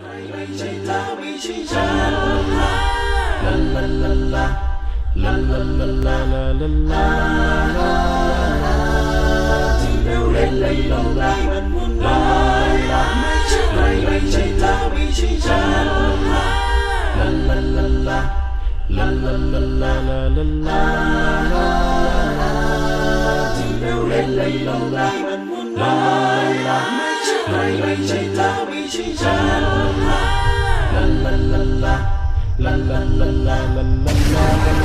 ไม่ใช่เธอไม่ใช่ฉันลาลาลาลาลาลาลาลาลาลาลาลาที่เราเล่นในโลกได้มันวุ่นวายไม่ใช่ใครไม่ใช่เธอไม่ใช่ฉันลาลาลาลาลาลาลาลาลาลาที่เราเล่นในโลกได้มันวุ่นวาย ไม่ใช่ใครไม่ใช่เธอไม่ใช่ฉัน La la la la La la la la la la la la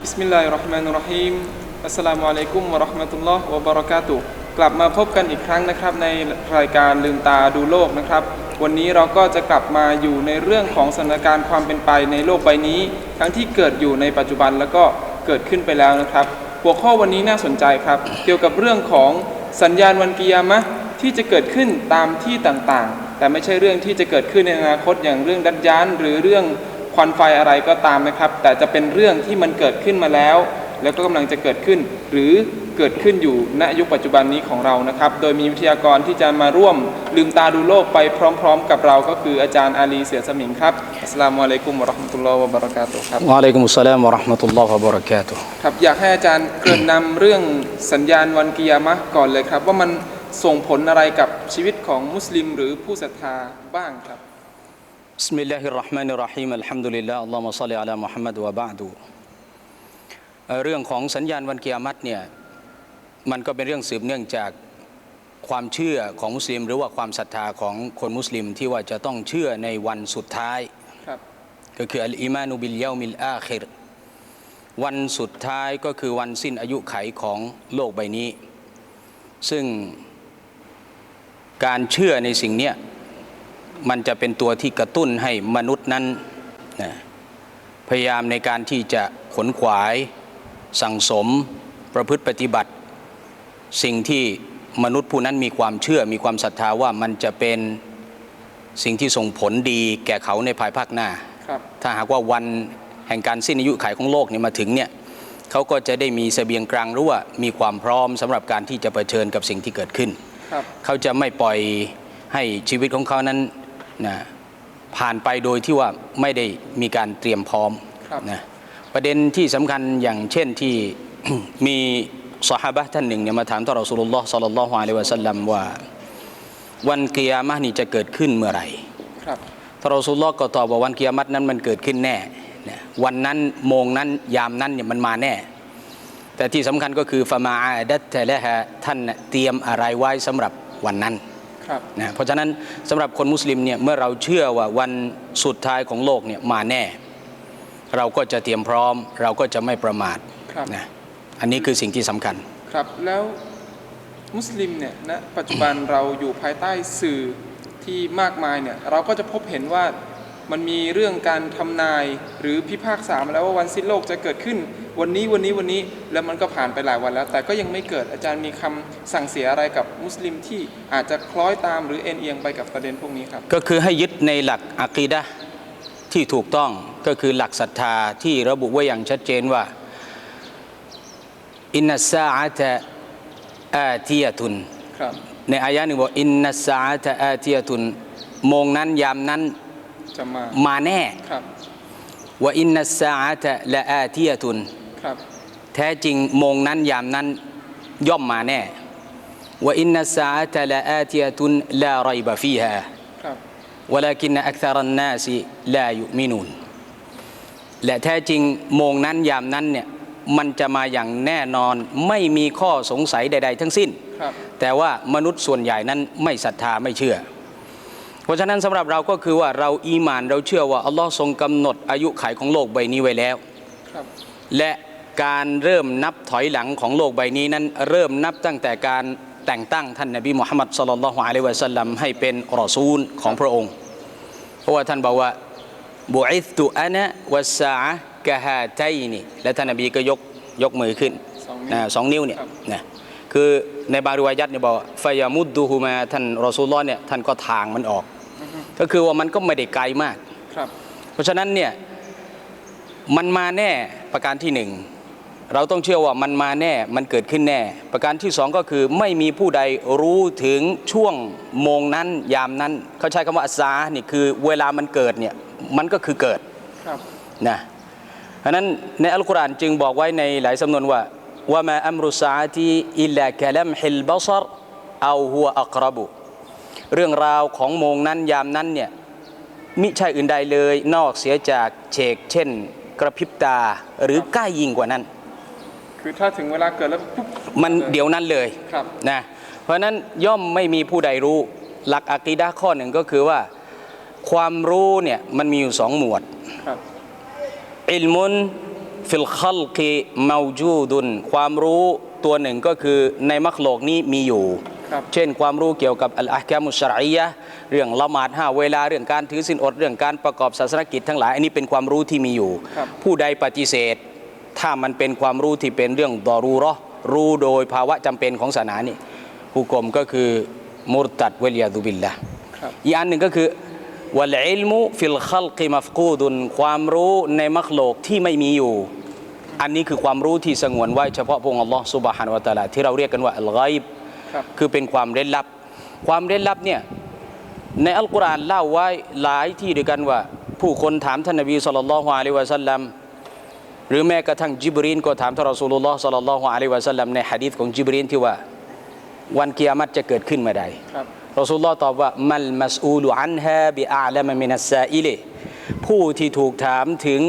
บิสมิลลาฮิรเราะห์มานิรเราะฮีมอัสสลามุอะลัยกุมวะเราะห์มะตุลลอฮ์วะบะเราะกาตุฮ์กลับมาพบกันอีกครั้งนะครับในรายการลืมตาดูโลกนะครับ วันนี้เราก็จะกลับมาอยู่ในเรื่องของสถานการณ์ความเป็นไปในโลกใบนี้ ทั้งที่เกิดอยู่ในปัจจุบันแล้วก็เกิดขึ้นไปแล้วนะครับ หัวข้อวันนี้น่าสนใจครับ เกี่ยวกับเรื่องของสัญญาณวันกิยามะที่จะเกิดขึ้นตามที่ต่างๆ แต่ไม่ใช่เรื่องที่จะเกิดขึ้นในอนาคตอย่างเรื่องดัดยานหรือเรื่องควันไฟอะไรก็ตามนะครับ แต่จะเป็นเรื่องที่มันเกิดขึ้นมาแล้ว แล้วก็กำลังจะเกิดขึ้น หรือเกิดขึ้นอยู่ณยุคปัจจุบันนี้ของเรานะครับ โดยมีวิทยากรที่จะมาร่วมลืมตาดูโลกไปพร้อม ๆ กับเราก็คืออาจารย์อาลีเสือสมิงครับอัสสลามุอะลัยกุมวะเราะห์มะตุลลอฮ์วะบะเราะกาตุฮ์ครับ وعليكم السلام ورحمة الله وبركاته ครับอยากให้อาจารย์เกริ่นนำเรื่องสัญญาณวันกิยามะห์ก่อนเลยครับ ว่ามันส่งผลอะไรกับชีวิตของมุสลิม หรือผู้ศรัทธาบ้างครับ بسم الله الرحمن الرحيم الحمد لله اللهم صل على محمد وبعد เอ่อเรื่องของสัญญาณวันกิยามัตเนี่ยมันก็เป็นเรื่องสืบเนื่องจากความเชื่อของมุสลิม หรือว่าความศรัทธาของคนมุสลิมที่ว่าจะต้องเชื่อในวันสุดท้ายครับก็คืออัลอีมานุบิลเยามิลอาคิรวันสุดท้ายก็คือวันสิ้นอายุไขของโลกใบนี้ ซึ่งการเชื่อในสิ่งเนี้ยมันจะเป็นตัวที่กระตุ้นให้มนุษย์นั้นนะพยายามในการที่จะขนขวาย สั่งสมประพฤติปฏิบัติ สิ่งที่มนุษย์ผู้นั้นมีความเชื่อมีความศรัทธาว่ามันจะเป็นสิ่งที่ส่งผลดีแก่เขาในภายภาคหน้าครับถ้าหากว่าวันแห่งการสิ้นอายุขัยของโลกเนี่ยมาถึงเนี่ยเขาก็จะได้มีเสบียงกลางหรือว่ามีความพร้อมสำหรับการที่จะเผชิญกับสิ่งที่เกิดขึ้นครับเขาจะไม่ปล่อยให้ชีวิตของเขานั้นนะผ่านไปโดยที่ว่าไม่ได้มีการเตรียมพร้อมครับนะ ประเด็นที่สำคัญอย่างเช่นที่มีสหายท่านหนึ่งเนี่ยมาถามต่อรอสูลุลลอฮ์สัลลัลลอฮุอะลัยฮิวะสัลลัมว่า วันกิยามะห์นี่จะเกิดขึ้นเมื่อไหร่ครับท่านรอสูลุลลอฮ์ก็ตอบว่าวันกิยามัตนั้นมันเกิดขึ้นแน่นะวันนั้นโมงนั้นยามนั้นเนี่ยมันมาแน่ แต่ที่สำคัญก็คือฟามาอาดัตแต่ละฮะท่านน่ะเตรียมอะไรไว้สำหรับวันนั้นครับนะเพราะฉะนั้นสำหรับคนมุสลิมเนี่ยเมื่อเราเชื่อว่าวันสุดท้ายของโลกเนี่ยมาแน่ เราก็จะเตรียมพร้อม เราก็จะไม่ประมาทครับนะอันนี้คือสิ่งที่สำคัญ ครับแล้วมุสลิมเนี่ยณปัจจุบันเราอยู่ภายใต้สื่อที่มากมายเนี่ยเราก็จะพบเห็นว่ามันมีเรื่องการทำนายหรือพิพากษามาแล้วว่าวันสิ้นโลกจะเกิดขึ้น วันนี้วันนี้วันนี้แล้วมันก็ผ่านไปหลายวันแล้ว แต่ก็ยังไม่เกิดอาจารย์มีคำสั่งเสียอะไรกับมุสลิมที่อาจจะคล้อยตามหรือเอ็นเอียงไปกับประเด็นพวกนี้ครับ ก็คือให้ยึดในหลักอะกีดะห์ ที่ถูกต้องก็คือหลักศรัทธาที่ระบุไว้อย่างชัดเจนว่าอินนัสซาอะตะอาติยะตุนครับในอายะหนึ่งบอกอินนัสซาอะตะอาติยะตุนโมงนั้นยามนั้นจะมามาแน่ครับว่าอินนัสซาอะตะละอาติยะตุนครับแท้จริงโมงนั้นยามนั้นย่อมมาแน่ว่าอินนัสซาอะตะละอาติยะตุนลาไรบะฟีฮาครับ ولكن أكثر الناس لا يؤمنون และแท้จริงโมงนั้นยามนั้นเนี่ยมันจะมาอย่างแน่นอนไม่มีข้อสงสัยใด ๆ ทั้งสิ้น ครับ แต่ว่ามนุษย์ส่วนใหญ่นั้นไม่ศรัทธาไม่เชื่อ เพราะฉะนั้นสำหรับเราก็คือว่าเราอีหมานเราเชื่อว่าอัลลอฮ์ทรงกำหนดอายุขัยของโลกใบนี้ไว้แล้ว ครับ และการเริ่มนับถอยหลังของโลกใบนี้นั้น เริ่มนับตั้งแต่การ แต่งตั้งท่านนบีมุฮัมมัดสลลัลลอฮุอะลัยฮิวะสัลลัมให้เป็นรอซูลของพระองค์ เพราะว่าท่านบอกว่าบุอิสตุอานะวัสซาอะห์กะฮาไตนี่และท่านนบีก็ยกยกมือขึ้นสองนิ้วนะสองนิ้วเนี่ยครับนะคือในบางริวายัตเนี่ยบอกฟยามุดดูฮูมาท่านรอซูลลอฮ์เนี่ยท่านก็ทางมันออก ก็คือว่ามันก็ไม่ได้ไกลมากครับเพราะฉะนั้นเนี่ยมันมาแน่ประการที่หนึ่ง เราต้องเชื่อว่ามันมาแน่ มันเกิดขึ้นแน่ ประการที่สองก็คือไม่มีผู้ใดรู้ถึงช่วงโมงนั้นยามนั้น เขาใช้คำว่าอัสซานี่คือเวลามันเกิดเนี่ยมันก็คือเกิดครับนะเพราะฉะนั้นในอัลกุรอานจึงบอกไว้ในหลายสำนวนว่าว่ามาอัมรุสาตีอิลลากะลัมฮิลบัซรเอาหัวอักรบุเรื่องราวของโมงนั้นยามนั้นเนี่ยมิใช่อื่นใดเลยนอกเสียจากเฉกเช่น กระพริบตาหรือใกล้ยิ่งกว่านั้น คือถ้าถึงเวลาเกิดแล้วปุ๊บ มันเดี๋ยวนั้นเลยครับ นะเพราะฉะนั้นย่อมไม่มีผู้ใดรู้ หลักอะกีดะห์ข้อหนึ่งก็คือว่า ความรู้เนี่ยมันมีอยู่สองหมวดครับอิลมุนฟิลคัลกิมาจูดุนความรู้ตัวหนึ่งก็คือในมักโลกนี้มีอยู่ ครับ เช่นความรู้เกี่ยวกับอัลอาฮกามุชรอียะห์เรื่องละหมาดห้าเวลาเรื่องการถือศีลอดเรื่องการประกอบศาสนกิจทั้งหลาย อันนี้เป็นความรู้ที่มีอยู่ ครับ ผู้ใดปฏิเสธ ถ้ามันเป็นความรู้ที่เป็นเรื่องดอรูเราะห์รู้โดยภาวะจำเป็นของศาสนานี่ผู้กลมก็คือมุรตัดเวลียดุบิลละครับอีกอันหนึ่งก็คือวัลอิลมุฟิลคัลกิมัฟกูดุนความรู้ในมักโลกที่ไม่มีอยู่ อันนี้คือความรู้ที่สงวนไว้เฉพาะพระองค์อัลลอฮ์ซุบฮานวะตะอาลาที่เราเรียกกันว่าอัลไกบครับคือเป็นความเร้นลับ ความเร้นลับเนี่ยในอัลกุรอานเล่าไว้หลายที่ด้วยกันว่า ผู้คนถามท่านนบีสุลต่านละฮ์อะลัยฮิวะสัลลัม หรือแม้กระทั่งจิบรีนก็ถามท่านรอสูลุลลอฮ์สัลลัลลอฮุอะลัยฮิวะสัลลัมในหะดีษของจิบรีนที่ว่า วันกิยามัตจะเกิดขึ้นเมื่อใดครับรอสูลุลลอฮ์ตอบว่ามัลมัสอูลุอันฮาบิอาลามมินัสซาอิลผู้ที่ถูกถามถึง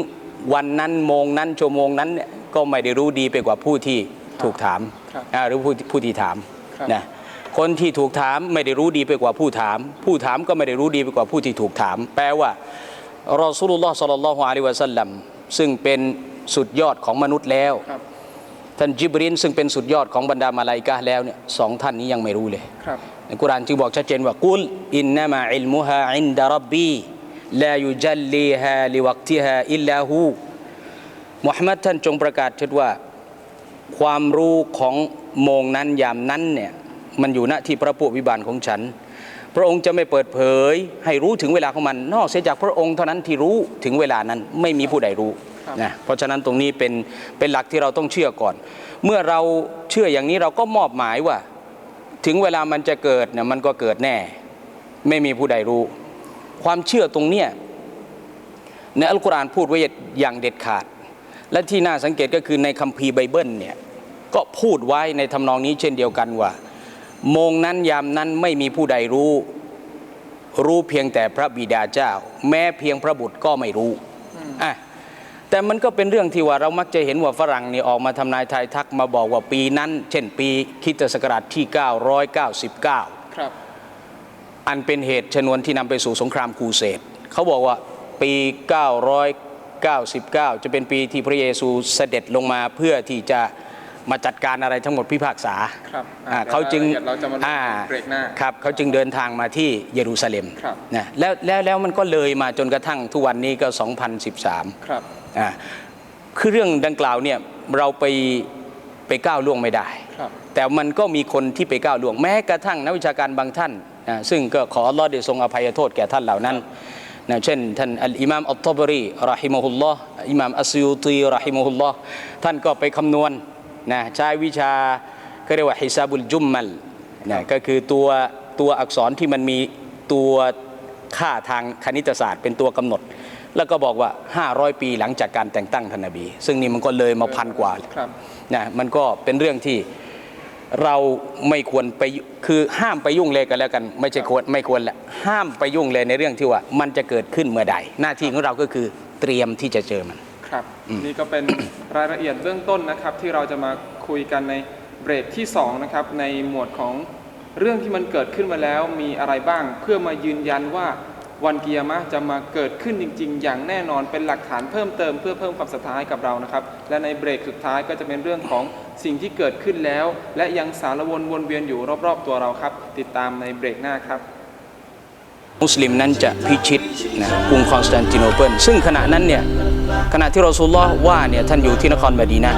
วันนั้นโมงนั้นชั่วโมงนั้นเนี่ยก็ไม่ได้รู้ดีไปกว่าผู้ที่ถูกถามครับอ่าหรือผู้ผู้ที่ถามครับนะคนที่ถูกถามไม่ได้รู้ดีไปกว่าผู้ถาม ผู้ถามก็ไม่ได้รู้ดีไปกว่าผู้ที่ถูกถาม แปลว่ารอสูลุลลอฮ์สัลลัลลอฮุอะลัยฮิวะสัลลัมซึ่งเป็น สุดยอดของมนุษย์แล้วครับท่านจิบรินซึ่งเป็นสุดยอดของบรรดามาลาอิกะฮ์แล้วเนี่ยสองท่านนี้ยังไม่รู้เลยครับในกุรอานจึงบอกชัดเจนว่ากุลอินนามาอิลมุฮาอินดารับบีลายุจัลลีฮาลิวักติฮาอิลลาหูมุฮัมมัดท่านจงประกาศเถิดว่า ความรู้ของโมงนั้นยามนั้นเนี่ยมันอยู่ณที่พระผู้วิบาลของฉัน พระองค์จะไม่เปิดเผย ให้รู้ถึงเวลาของมัน นอกเสียจากพระองค์เท่านั้นที่รู้ถึงเวลานั้นไม่มีผู้ใดรู้ครับ นะเพราะฉะนั้นตรงนี้เป็นเป็นหลักที่เราต้องเชื่อก่อน เมื่อเราเชื่ออย่างนี้เราก็มอบหมายว่า ถึงเวลามันจะเกิดเนี่ยมันก็เกิดแน่ ไม่มีผู้ใดรู้ ความเชื่อตรงเนี้ยในอัลกุรอานพูดไว้อย่างเด็ดขาด และที่น่าสังเกตก็คือในคัมภีร์ไบเบิลเนี่ยก็พูดไว้ในทำนองนี้เช่นเดียวกันว่า โมงนั้นยามนั้นไม่มีผู้ใดรู้ รู้เพียงแต่พระบิดาเจ้า แม้เพียงพระบุตรก็ไม่รู้อะ แต่มันก็เป็นเรื่องที่ว่าเรามักจะเห็นว่าฝรั่งนี่ออกมาทำนายทายทักมาบอกว่าปีนั้น เช่นปีคริสตศักราชที่ 999 ครับ อันเป็นเหตุชนวนที่นำไปสู่สงครามครูเสดเขาบอกว่าปี 999 จะเป็นปีที่พระเยซูเสด็จลงมาเพื่อที่จะมาจัดการอะไรทั้งหมดพิพากษาครับอ่าอะเขาจึงเดี๋ยวเราจะมาดูอ่าเบรกหน้าครับเขาจึงเดินทางมาที่เยรูซาเล็มครับนะแล้วแล้วแล้วมันก็เลยมาจนกระทั่งทุกวันนี้ก็ 2013 ครับ อ่าคือเรื่องดังกล่าวเนี่ยเราไปไปก้าวล่วงไม่ได้ครับแต่มันก็มีคนที่ไปก้าวล่วงแม้กระทั่งนักวิชาการบางท่านนะซึ่งก็ขออัลลอฮ์ได้ทรงอภัยโทษแก่ท่านเหล่านั้นนะเช่นท่านอัลอิมามอัลตบรีรอฮิมะฮุลลอฮ์อิมามอัสยูตีรอฮิมะฮุลลอฮ์ท่านก็ไปคำนวณนะใช้วิชาก็เรียกว่าฮิซาบุลจุมมัลนะก็คือตัวตัวอักษรที่มันมีตัว ค่าทางคณิตศาสตร์เป็นตัวกำหนด แล้วก็บอกว่า 500 ปีหลังจากการแต่งตั้งท่านนบี ซึ่งนี่มันก็เลยมาพันกว่าครับนะมันก็เป็นเรื่องที่เราไม่ควรไปคือห้ามไปยุ่งเลยกันแล้วกัน ไม่ใช่ควรไม่ควรแหละห้ามไปยุ่งเลยในเรื่องที่ว่า มันจะเกิดขึ้นเมื่อใด หน้าที่ของเราก็คือเตรียมที่จะเจอมันครับนี่ก็เป็นรายละเอียดเบื้องต้นนะครับ ที่เราจะมาคุยกันในเบรกที่สองนะครับในหมวดของ เรื่องที่มันเกิดขึ้นมาแล้วมีอะไรบ้าง เพื่อมายืนยันว่าวันกิยามะจะมาเกิดขึ้นจริง ๆ อย่างแน่นอนเป็นหลักฐานเพิ่มเติมเพื่อเพิ่มความศรัทธาให้กับเรานะครับ และในเบรกสุดท้ายก็จะเป็นเรื่องของสิ่งที่เกิดขึ้นแล้ว และยังสารวนวนเวียนอยู่รอบๆ ตัวเราครับ ติดตามในเบรกหน้าครับ มุสลิมนั้นจะพิชิตนะกรุงคอนสแตนติโนเปิลซึ่งขณะนั้นเนี่ยขณะที่เรอซูลลอฮ์ว่าเนี่ยท่านอยู่ที่นครบดีนะ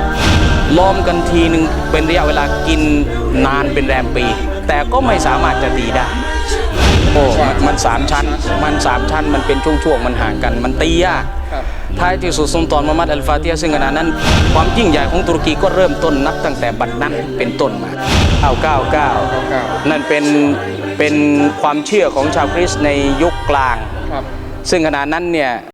ล้อมกันทีหนึ่งเป็นระยะเวลากินนานเป็นแรมปี แต่ก็ไม่สามารถจะตีได้ โอ้มันมันสามชั้น มันสามชั้น มันเป็นช่วงๆ มันห่างกัน มันตียากครับท้ายที่สุดสุลต่านมุฮัมมัดอัลฟาติฮ์ซึ่งขณะนั้น ความยิ่งใหญ่ของตุรกีก็เริ่มต้นนับตั้งแต่บัดนั้นเป็นต้นมาเอาเก้าเก้า99 นั่นเป็นเป็นความเชื่อของชาวคริสต์ในยุคกลางครับซึ่งขณะนั้นเนี่ย